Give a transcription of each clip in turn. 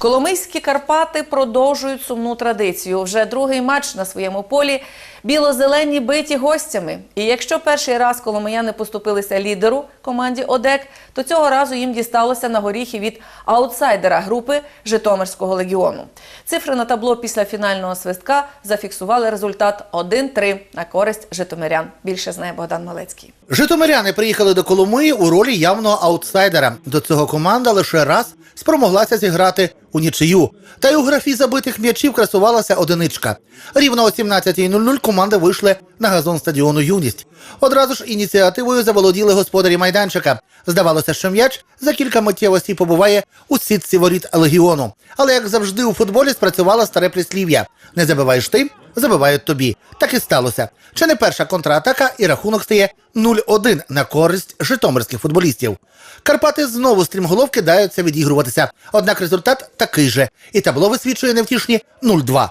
Коломийські Карпати продовжують сумну традицію. Вже другий матч на своєму полі біло-зелені биті гостями. І якщо перший раз коломияни поступилися лідеру команді ОДЕК, то цього разу їм дісталося на горіхи від аутсайдера групи Житомирського легіону. Цифри на табло після фінального свистка зафіксували результат 1-3 на користь житомирян. Більше знає Богдан Малецький. Житомиряни приїхали до Коломиї у ролі явного аутсайдера. До цього команда лише раз спромоглася зіграти у нічию. Та й у графі забитих м'ячів красувалася одиничка. Рівно о 17.00 команди вийшли на газон стадіону Юність. Одразу ж ініціативою заволоділи господарі майданчика. Здавалося, що м'яч за кілька миттєвостей побуває у сітці воріт легіону. Але як завжди у футболі спрацювало старе прислів'я: не забиваєш ти, забивають тобі. Так і сталося. Чи не перша контратака, і рахунок стає 0-1 на користь житомирських футболістів. Карпати знову стрімголов кидаються відігруватися. Однак результат такий же, і табло висвічує невтішні 0-2.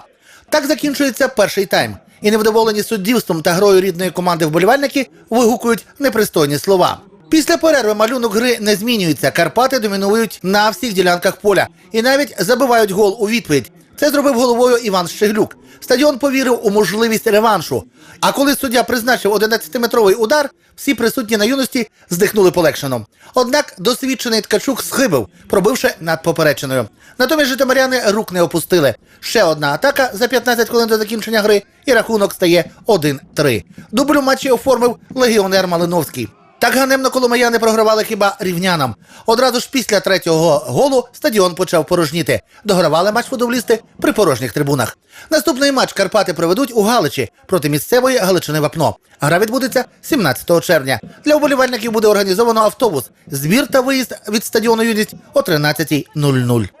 Так закінчується перший тайм. І невдоволені суддівством та грою рідної команди вболівальники вигукують непристойні слова. Після перерви малюнок гри не змінюється. Карпати домінують на всіх ділянках поля і навіть забивають гол у відповідь. Це зробив головою Іван Щеглюк. Стадіон повірив у можливість реваншу. А коли суддя призначив 11-метровий удар, всі присутні на юності здихнули полегшено. Однак досвідчений ткачук схибив, пробивши над попереченою. Натомість житомиряни рук не опустили. Ще одна атака за 15 хвилин до закінчення гри, і рахунок стає 1-3. Дубль у матчі оформив легіонер Малиновський. Так ганебно коломияни програвали хіба рівнянам. Одразу ж після третього голу стадіон почав порожніти. Догравали матч футболісти при порожніх трибунах. Наступний матч Карпати проведуть у Галичі проти місцевої Галичини Вапно. Гра відбудеться 17 червня. Для вболівальників буде організовано автобус. Збір та виїзд від стадіону Юність о 13.00.